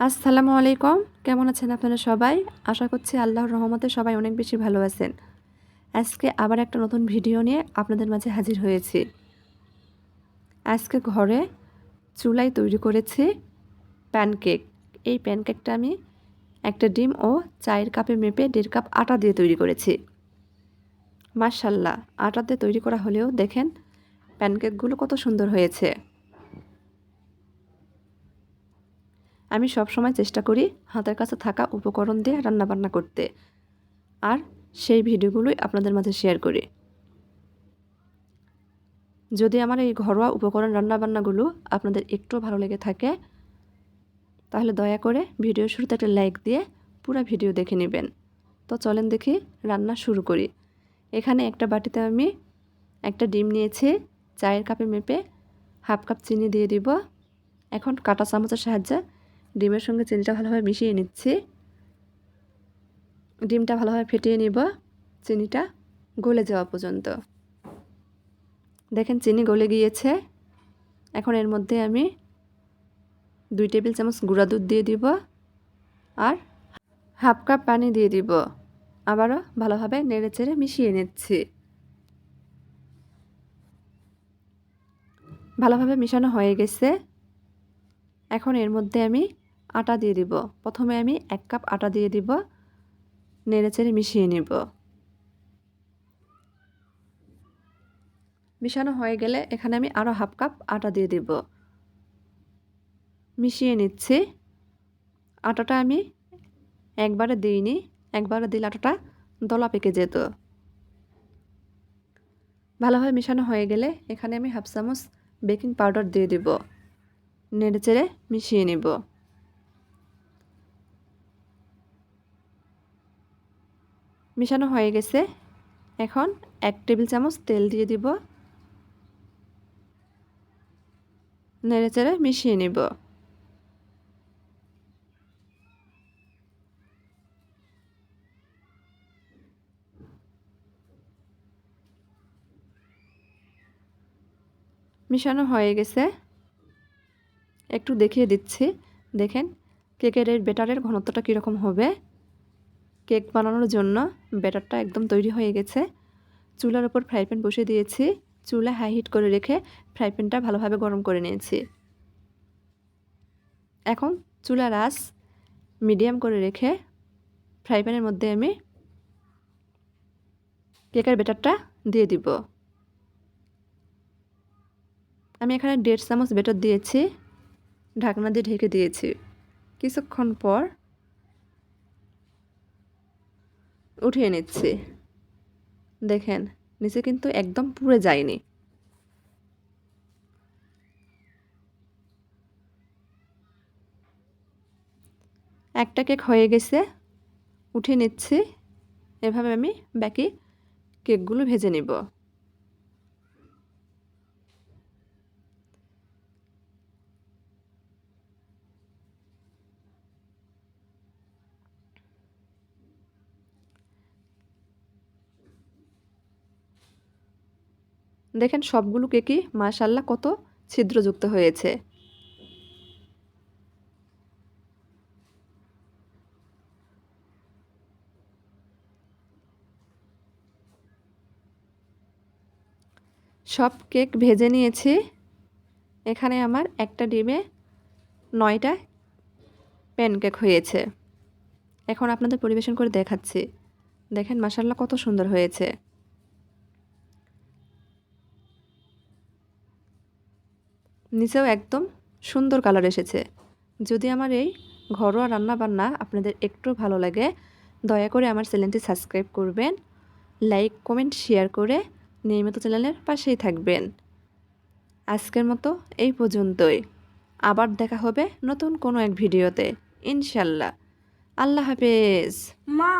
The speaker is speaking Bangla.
আসসালামু আলাইকুম। কেমন আছেন আপনারা সবাই? আশা করছি আল্লাহর রহমতে সবাই অনেক বেশি ভালো আছেন। আজকে আবার একটা নতুন ভিডিও নিয়ে আপনাদের মাঝে হাজির হয়েছি। আজকে ঘরে চুলায় তৈরি করেছি প্যানকেক। এই প্যানকেকটা আমি একটা ডিম ও চায়ের কাপে মেপে দেড় কাপ আটা দিয়ে তৈরি করেছি। মার্শাল্লাহ আটা দিয়ে তৈরি করা হলেও দেখেন প্যানকেকগুলো কত সুন্দর হয়েছে। আমি সব সময় চেষ্টা করি হাতের কাছে থাকা উপকরণ দিয়ে রান্নাবান্না করতে। আর সেই ভিডিওগুলোই আপনাদের মাঝে শেয়ার করি। যদি আমার এই ঘরোয়া উপকরণ রান্নাবান্নাগুলো আপনাদের একটু ভালো লেগে থাকে, তাহলে দয়া করে ভিডিও শুরুতে একটা লাইক দিয়ে পুরো ভিডিও দেখে নেবেন। তো চলেন দেখি রান্না শুরু করি। এখানে একটা বাটিতে আমি একটা ডিম নিয়েছি, চায়ের কাপে মেপে হাফ কাপ চিনি দিয়ে দিব। এখন কাটা চামচের সাহায্যে ডিমের সঙ্গে চিনিটা ভালোভাবে মিশিয়ে নিচ্ছি। ডিমটা ভালোভাবে ফেটিয়ে নিব। চিনিটা গলে যাওয়া পর্যন্ত। দেখেন চিনি গলে গিয়েছে। এখন এর মধ্যে আমি দুই টেবিল চামচ গুঁড়া দুধ দিয়ে দিব আর হাফ কাপ পানি দিয়ে দিব। আবারও ভালোভাবে নেড়ে চেড়ে মিশিয়ে নিচ্ছি। ভালোভাবে মিশানো হয়ে গেছে। এখন এর মধ্যে আমি আটা দিয়ে দিব। প্রথমে আমি এক কাপ আটা দিয়ে দিব। নেড়ে চেড়ে মিশিয়ে নেব। মিশানো হয়ে গেলে এখানে আমি আরও হাফ কাপ আটা দিয়ে দিব। মিশিয়ে নিচ্ছি। আটাটা আমি একবারে দিইনি। একবারে দিলে আটাটা দলা পেকে যেত। ভালোভাবে মিশানো হয়ে গেলে এখানে আমি হাফ চামচ বেকিং পাউডার দিয়ে দিব। নেড়ে চেড়ে মিশিয়ে নেব। মিশানো হয়ে গেছে। এখন এক টেবিল চামচ তেল দিয়ে দিব। নেড়েচেড়ে মিশিয়ে নেব। মিশানো হয়ে গেছে। একটু দেখিয়ে দিচ্ছি। দেখেন, কেকের বেটারের ঘনত্বটা কীরকম হবে। কেক বানানোর জন্য ব্যাটারটা একদম তৈরি হয়ে গেছে। চুলার ওপর ফ্রাই প্যান বসিয়ে দিয়েছি। চুলা হাই হিট করে রেখে ফ্রাই প্যানটা ভালোভাবে গরম করে নিয়েছি। এখন চুলার আঁচ মিডিয়াম করে রেখে ফ্রাই প্যানের মধ্যে আমি কেকের ব্যাটারটা দিয়ে দিব। আমি এখানে দেড় চামচ বেটার দিয়েছি। ঢাকনা দিয়ে ঢেকে দিয়েছি। কিছুক্ষণ পর উঠিয়ে নিচ্ছি। দেখেন, নিচে কিন্তু একদম পুড়ে যায়নি। একটা কেক হয়ে গেছে উঠে নিচ্ছি। এভাবে আমি বাকি কেকগুলো ভেজে নিব। দেখেন সবগুলো কেকই মাশাল্লাহ কত ছিদ্রযুক্ত হয়েছে। সব কেক ভেজে নিয়েছি। এখানে আমার একটা ডিমে নয়টা প্যানকেক হয়েছে। এখন আপনাদের পরিবেশন করে দেখাচ্ছি। দেখেন মাসাল্লাহ কত সুন্দর হয়েছে। নিচেও একদম সুন্দর কালার এসেছে। যদি আমার এই ঘরোয়া রান্না বান্না আপনাদের একটু ভালো লাগে, দয়া করে আমার চ্যানেলটি সাবস্ক্রাইব করবেন, লাইক, কমেন্ট, শেয়ার করে নিয়মিত চ্যানেলের পাশেই থাকবেন। আজকের মতো এই পর্যন্তই। আবার দেখা হবে নতুন কোনো এক ভিডিওতে। ইনশাল্লাহ। আল্লাহ হাফেজ। মা